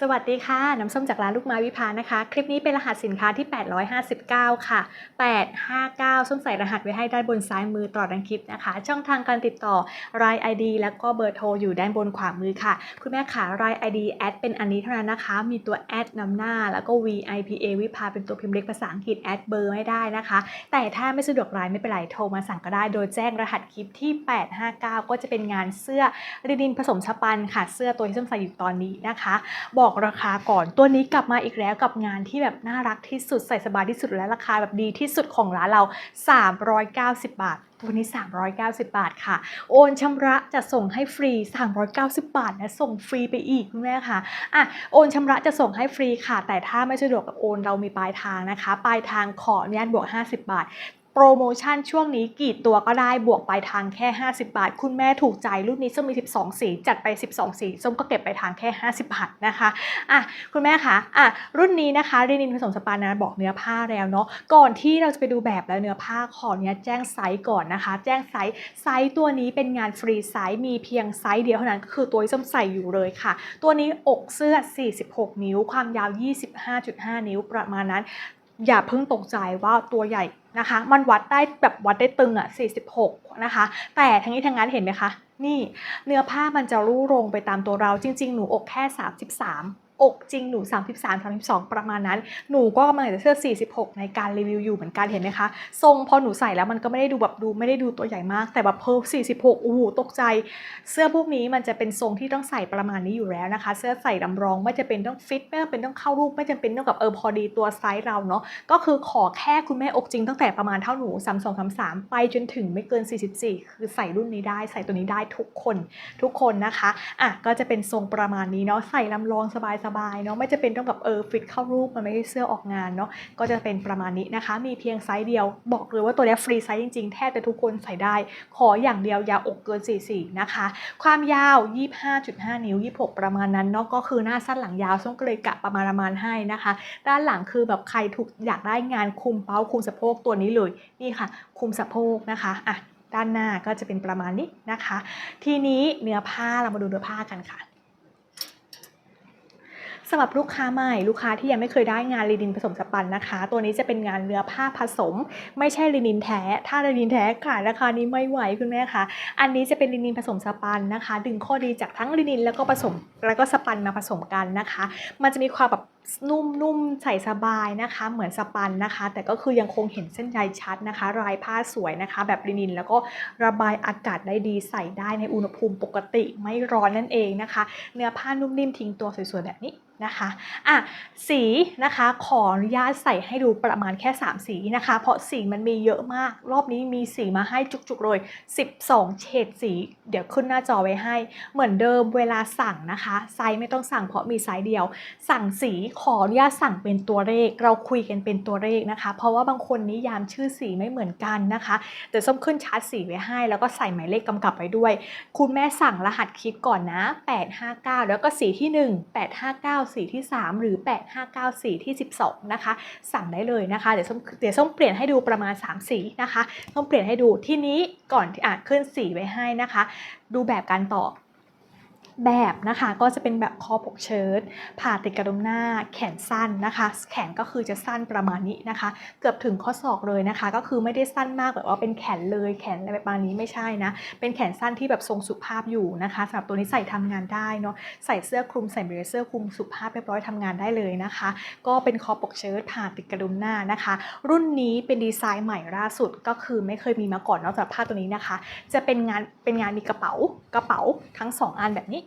สวัสดีค่ะ น้ำส้มจากร้านลูกไม้วิภานะคะ คลิปนี้เป็นรหัสสินค้าที่ 859 ค่ะ 859 ส้มใส่รหัสไว้ให้ด้านบนซ้ายมือตลอดทั้งคลิปนะคะ ช่องทางการติดต่อราย ID แล้วก็เบอร์โทรอยู่ด้านบนขวามือค่ะ คุณแม่ขาราย ID แอดเป็นอันนี้เท่านั้นนะคะ มีตัวแอดนำหน้า แล้วก็ VIPA วิภาเป็นตัวพิมพ์เล็กภาษาอังกฤษแอดเบอร์ไม่ได้นะคะ แต่ถ้าไม่สะดวกรายไม่เป็นไรโทรมาสั่งก็ได้ โดยแจ้งรหัสคลิปที่ 859 ก็จะเป็นงานเสื้อรินินผสมสปันค่ะ เสื้อตัวที่ส้มใส่อยู่ตอนนี้นะคะบอกราคาก่อน ตัวนี้กลับมาอีกแล้วกับงานที่แบบน่ารักที่สุดใส่สบายที่สุดและราคาแบบดีที่สุดของร้านเรา 390 บาทตัวนี้ 390 บาทค่ะ โอนชำระจะส่งให้ฟรี 390 บาทนะส่งฟรีไปอีกคุณแม่ค่ะอะ โอนชำระจะส่งให้ฟรีค่ะ แต่ถ้าไม่สะดวกกับโอนเรามีปลายทางนะคะ ปลายทางขออนุญาตบวก 50 บาท โปรโมชั่นช่วงนี้กี่ตัวก็ได้บวกปลายทางแค่ 50 บาท คุณแม่ถูกใจรุ่นนี้ส้มมี 12 สี จัดไป 12 สีส้มก็เก็บไปลายทางแค่ 50 บาทนะคะอะคุณแม่คะอะรุ่นนี้นะคะรินินผสมสปานะบอกเนื้อผ้าแล้วเนาะก่อนที่เราจะไปดูแบบแล้วเนื้อผ้าขอเนี้ยแจ้งไซส์ก่อนนะคะ แจ้งไซส์ไซส์ตัวนี้เป็นงานฟรีไซส์มีเพียงไซส์เดียวเท่านั้นก็คือตัวที่ส้มใส่อยู่เลยค่ะ ตัวนี้อกเสื้อ 46 นิ้ว ความยาว 25.5 นิ้วประมาณนั้น อย่าเพิ่งตกใจว่าตัวใหญ่นะคะ มันวัดได้แบบวัดได้ตึงอะ 46 นะคะ แต่ทั้งนี้ทั้งนั้นเห็นไหมคะ นี่เนื้อผ้ามันจะรูลงไปตามตัวเราจริง ๆ หนูอกแค่ 33 อกจริงหนู 33 32 ประมาณนั้น หนูก็กำลังจะเสื้อ 46 ในการรีวิวอยู่เหมือนกันเห็นไหมคะ ทรงพอหนูใส่แล้วมันก็ไม่ได้ดูแบบดูไม่ได้ดูตัวใหญ่มาก แต่แบบเพิ่ม46โอ้โหตกใจ เสื้อพวกนี้มันจะเป็นทรงที่ต้องใส่ประมาณนี้อยู่แล้วนะคะ เสื้อใส่ดำรองไม่จะเป็นต้องฟิตไม่จำเป็นต้องเข้ารูปไม่จำเป็นต้องกับเออพอดีตัวไซส์เราเนาะก็คือขอแค่คุณแม่อกจริงตั้งแต่ประมาณเท่าหนู 32 33 ไปจนถึงไม่เกิน 44 คือใส่รุ่นนี้ได้ใส่ตัวนี้ได้ทุกคนทุกคนนะคะอะก็จะเป็นทรงประมาณนี้เนาะใส่ลำลองสบายๆเนาะไม่จะเป็นต้องกับเออฟิตเข้ารูปมันไม่ใช่เสื้อออกงานเนาะก็จะเป็นประมาณนี้นะคะ มีเพียงไซส์เดียวบอกเลยว่าตัวนี้ฟรีไซส์จริงๆ แทบจะทุกคนใส่ได้ ขออย่างเดียวอยาอกเกิน 44 นะคะ ความยาว 25.5 นิ้ว 26 ประมาณนั้นเนาะก็คือหน้าสั้นหลังยาวส้มก็เลยกะประมาณประมาณให้นะคะ ด้านหลังคือแบบใครถูกอยากได้งานคุมเป้าคุมสะโพกตัวนี้เลยนี่ค่ะ คุมสะโพกนะคะอะด้านหน้าก็จะเป็นประมาณนี้นะคะ ทีนี้เนื้อผ้าเรามาดูเนื้อผ้ากันค่ะ สำหรับลูกค้าใหม่ลูกค้าที่ยังไม่เคยได้งานลินินผสมสปันนะคะ ตัวนี้จะเป็นงานเนื้อผ้าผสม ไม่ใช่ลินินแท้ ถ้าลินินแท้ขายราคานี้ไม่ไหวคุณแม่คะอันนี้จะเป็นลินินผสมสปันนะคะ ดึงข้อดีจากทั้งลินินแล้วก็ผสมแล้วก็สปันมาผสมกันนะคะ มันจะมีความแบบ นุ่มๆใส่สบายนะคะ เหมือนสปันนะคะ แต่ก็คือยังคงเห็นเส้นใยชัดนะคะ ลายผ้าสวยนะคะ แบบลินิน แล้วก็ระบายอากาศได้ดีใส่ได้ในอุณหภูมิปกติไม่ร้อนนั่นเองนะคะ เนื้อผ้านุ่มนิ่มทิ้งตัวสวยๆแบบนี้นะคะอะสีนะคะขออนุญาตใส่ให้ดูประมาณแค่ 3 สีนะคะ เพราะสีมันมีเยอะมาก รอบนี้มีสีมาให้จุกๆเลย 12 เฉดสี เดี๋ยวขึ้นหน้าจอไว้ให้ เหมือนเดิมเวลาสั่งนะคะ ไซส์ไม่ต้องสั่งเพราะมีไซส์เดียว สั่งสีขออนุญาตสั่งเป็นตัวเลข เราคุยกันเป็นตัวเลขนะคะ เพราะว่าบางคนนิยามชื่อสีไม่เหมือนกันนะคะเดี๋ยวส้มขึ้นชาร์ตสีไว้ให้ แล้วก็ใส่หมายเลขกำกับไว้ด้วย คุณแม่สั่งรหัสคลิปก่อนนะ 859 แล้วก็สีที่ 1 859 สีที่ 3 หรือ 859 สีที่ 12 นะคะ สั่งได้เลยนะคะเดี๋ยวส้มเดี๋ยวส้มเปลี่ยนให้ดูประมาณ 3 สีนะคะส้มเปลี่ยนให้ดูที่นี้ก่อนที่อะขึ้นสีไว้ให้นะคะ ดูแบบการต่อ แบบนะคะก็จะเป็นแบบคอปกเชิ้ตผ่าติดกระดุมหน้าแขนสั้นนะคะ แขนก็คือจะสั้นประมาณนี้นะคะ เกือบถึงข้อศอกเลยนะคะ ก็คือไม่ได้สั้นมากแบบว่าเป็นแขนเลยแขนอะไรประมาณนี้ไม่ใช่นะ เป็นแขนสั้นที่แบบทรงสุภาพอยู่นะคะสำหรับตัวนี้ใส่ทำงานได้เนาะใส่เสื้อคลุมใส่เบรเซอร์คลุมสุภาพเรียบร้อยทำงานได้เลยนะคะ ก็เป็นคอปกเชิ้ตผ่าติดกระดุมหน้านะคะ รุ่นนี้เป็นดีไซน์ใหม่ล่าสุดก็คือไม่เคยมีมาก่อนนอกจากผ้าตัวนี้นะคะ จะเป็นงานเป็นงานมีกระเป๋ากระเป๋าทั้งสองอันแบบนี้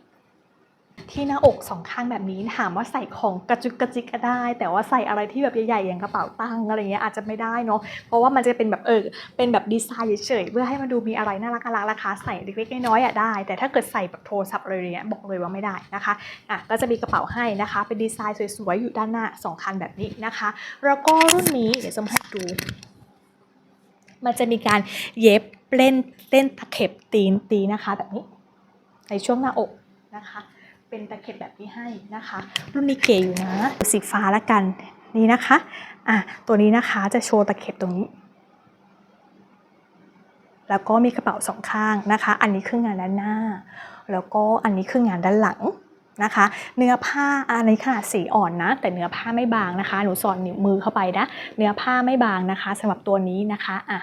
ที่หน้าอกสองข้างแบบนี้ถามว่าใส่ของกระจุกกระจิกก็ได้ แต่ว่าใส่อะไรที่แบบใหญ่ๆอย่างกระเป๋าตังค์อะไรเงี้ยอาจจะไม่ได้เนาะเพราะว่ามันจะเป็นแบบเออเป็นแบบดีไซน์เฉยๆเพื่อให้มันดูมีอะไรน่ารักน่ารักราคาใส่เล็กๆน้อยๆอะได้ แต่ถ้าเกิดใส่แบบโทรศัพท์อะไรเงี้ยบอกเลยว่าไม่ได้นะคะอะก็จะมีกระเป๋าให้นะคะ เป็นดีไซน์สวยๆอยู่ด้านหน้าสองคันแบบนี้นะคะ แล้วก็รุ่นนี้เดี๋ยวจะมาให้ดูมันจะมีการเย็บเล่นเล่นตะเข็บตีนตีนะคะ แบบนี้ในช่วงหน้าอกนะคะ เป็นตะเข็บแบบนี้ให้นะคะรุ่นนี้เก๋อยู่นะสีฟ้าละกันนี่นะคะอะตัวนี้นะคะจะโชว์ตะเข็บตรงนี้ แล้วก็มีกระเป๋าสองข้างนะคะ อันนี้คืองานด้านหน้า แล้วก็อันนี้คืองานด้านหลังนะคะ เนื้อผ้าอันนี้ขนาดสีอ่อนนะ แต่เนื้อผ้าไม่บางนะคะ หนูสอนนิ้วมือเข้าไปนะ เนื้อผ้าไม่บางนะคะสำหรับตัวนี้นะคะอะ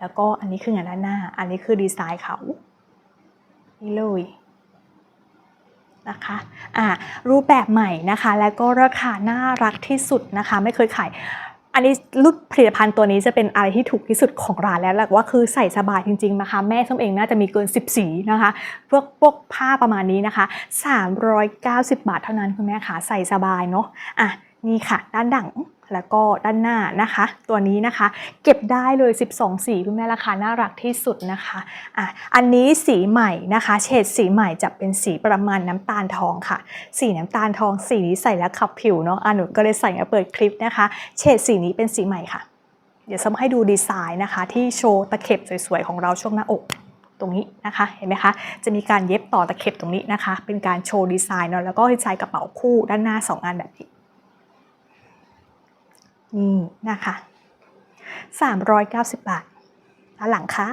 แล้วก็อันนี้คืองานด้านหน้า อันนี้คือดีไซน์เขานี่เลย นะคะอะรูปแบบใหม่นะคะแล้วก็ราคาน่ารักที่สุดนะคะ ไม่เคยขาย อันนี้รุ่นผลิตภัณฑ์ตัวนี้จะเป็นอะไรที่ถูกที่สุดของร้านแล้วแหละว่าคือใส่สบายจริงๆนะคะ แม่ส้มเองน่าจะมีเกิน 10 สีนะคะพวกพวกผ้าประมาณนี้นะคะ 390 บาทเท่านั้นคุณแม่ค่ะใส่สบายเนาะอะนี่ค่ะ ด้านดัง แล้วก็ด้านหน้านะคะ ตัวนี้นะคะ เก็บได้เลย 12 สีคุณแม่ราคาน่ารักที่สุดนะคะอะอันนี้สีใหม่นะคะ เฉดสีใหม่จะเป็นสีประมาณน้ำตาลทองค่ะ สีน้ำตาลทองสีนี้ใส่แล้วขับผิวเนาะอะหนูก็เลยใส่มาเปิดคลิปนะคะ เฉดสีนี้เป็นสีใหม่ค่ะ เดี๋ยวซ้ำให้ดูดีไซน์นะคะ ที่โชว์ตะเข็บสวยๆของเราช่วงหน้าอกตรงนี้นะคะ เห็นไหมคะ จะมีการเย็บต่อตะเข็บตรงนี้นะคะ เป็นการโชว์ดีไซน์เนาะแล้วก็ดีไซน์กระเป๋าคู่ด้านหน้าสองอันแบบนี้ นี่นะคะ 390 บาทด้านหลังค่ะ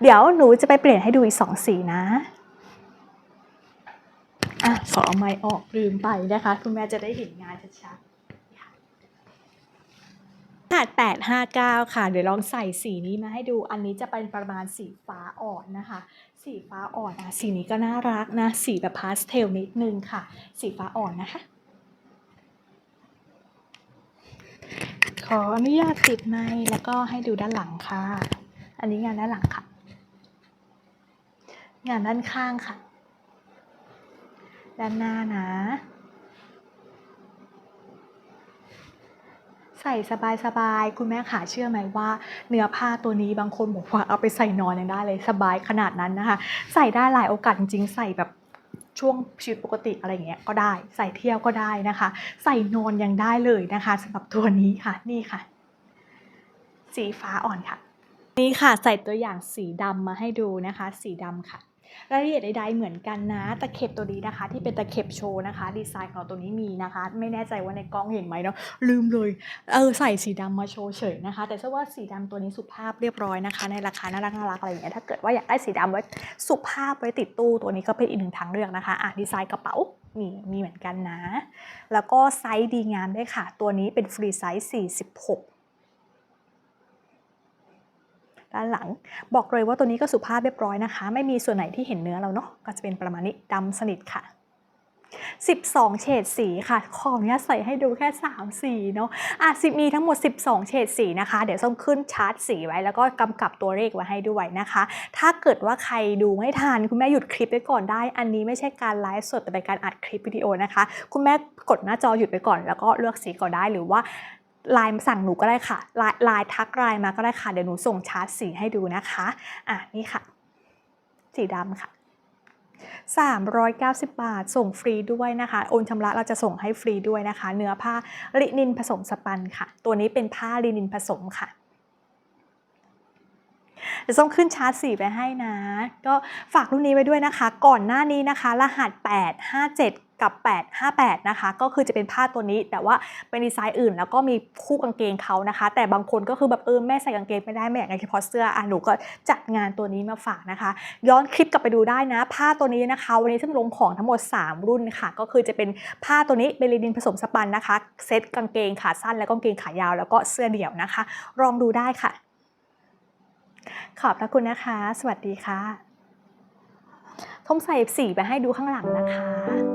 เดี๋ยวหนูจะไปเปลี่ยนให้ดูอีก2สีนะ อะขอเอาไม้ออกลืมไปนะคะ คุณแม่จะได้เห็นงานชัดๆขนาด859 ค่ะ เดี๋ยวลองใส่สีนี้มาให้ดู อันนี้จะเป็นประมาณสีฟ้าอ่อนนะคะ สีฟ้าอ่อนอะสีนี้ก็น่ารักนะ สีแบบพาสเทลนิดนึงค่ะ สีฟ้าอ่อนนะคะ ขออนุญาตติดไม้แล้วก็ให้ดูด้านหลังค่ะ อันนี้งานด้านหลังค่ะ งานด้านข้างค่ะ ด้านหน้านะ ใส่สบายๆ คุณแม่ขาเชื่อไหมว่า เนื้อผ้าตัวนี้บางคนบอกว่าเอาไปใส่นอนยังได้เลยสบายขนาดนั้นนะคะ ใส่ได้หลายโอกาสจริงๆ ใส่แบบ ช่วงชีวิตปกติอะไรเงี้ยก็ได้ใส่เที่ยวก็ได้นะคะ ใส่นอนยังได้เลยนะคะสำหรับตัวนี้ค่ะนี่ค่ะ สีฟ้าอ่อนค่ะ นี่ค่ะใส่ตัวอย่างสีดำมาให้ดูนะคะ สีดำค่ะ รายละเอียดใดๆเหมือนกันนะ ตะเข็บตัวนี้นะคะ ที่เป็นตะเข็บโชว์นะคะ ดีไซน์ของตัวนี้มีนะคะ ไม่แน่ใจว่าในกล้องเห็นไหมเนาะลืมเลยเออใส่สีดำมาโชว์เฉยนะคะ แต่เชื่อว่าสีดำตัวนี้สุภาพเรียบร้อยนะคะ ในราคาน่ารักน่ารักอะไรอย่างเงี้ยถ้าเกิดว่าอยากได้สีดำไว้สุภาพไว้ติดตู้ตัวนี้ก็เป็นอีกหนึ่งทางเลือกนะคะอะดีไซน์กระเป๋ามีมีเหมือนกันนะ แล้วก็ไซส์ดีงามด้วยค่ะ ตัวนี้เป็นฟรีไซส์46 ด้านหลัง บอกเลยว่าตัวนี้ก็สุภาพเรียบร้อยนะคะ ไม่มีส่วนไหนที่เห็นเนื้อเราเนาะก็จะเป็นประมาณนี้ดำสนิทค่ะ 12 เฉดสีค่ะ ขออนุญาตใส่ให้ดูแค่ 3 สีเนาะอะสิมีทั้งหมด 12 เฉดสีนะคะ เดี๋ยวส้มขึ้นชาร์ตสีไว้ แล้วก็กำกับตัวเลขไว้ให้ด้วยนะคะ ถ้าเกิดว่าใครดูไม่ทันคุณแม่หยุดคลิปไว้ก่อนได้ อันนี้ไม่ใช่การไลฟ์สดแต่เป็นการอัดคลิปวิดีโอนะคะ คุณแม่กดหน้าจอหยุดไปก่อน แล้วก็เลือกสีก่อนได้หรือว่า ไลน์สั่งหนูก็ได้ค่ะไลน์ไลน์ทักไลน์มาก็ได้ค่ะ เดี๋ยวหนูส่งชาร์ตสีให้ดูนะคะอะนี่ค่ะ สีดำค่ะ 390 บาท ส่งฟรีด้วยนะคะ โอนชำระเราจะส่งให้ฟรีด้วยนะคะ เนื้อผ้าลินินผสมสปันค่ะ ตัวนี้เป็นผ้าลินินผสมค่ะเดี๋ยวส้มขึ้นชาร์ตสีไปให้นะ ก็ฝากรุ่นนี้ไว้ด้วยนะคะ ก่อนหน้านี้นะคะ รหัส 857 กับ 858 นะคะ ก็คือจะเป็นผ้าตัวนี้ แต่ว่าเป็นดีไซน์อื่น แล้วก็มีคู่กางเกงเขานะคะ แต่บางคนก็คือแบบเออแม่ใส่กางเกงไม่ได้แม่อยากได้เฉพาะเสื้ออะหนูก็จัดงานตัวนี้มาฝากนะคะ ย้อนคลิปกลับไปดูได้นะ ผ้าตัวนี้นะคะ วันนี้ซึ่งลงของทั้งหมด 3 รุ่นค่ะ ก็คือจะเป็นผ้าตัวนี้เบลินินผสมสปันนะคะ เซตกางเกงขาสั้นแล้วก็กางเกงขายาวแล้วก็เสื้อเดี่ยวนะคะ ลองดูได้ค่ะ ขอบพระคุณนะคะ สวัสดีค่ะทมใส่สีไปให้ดูข้างหลังนะคะ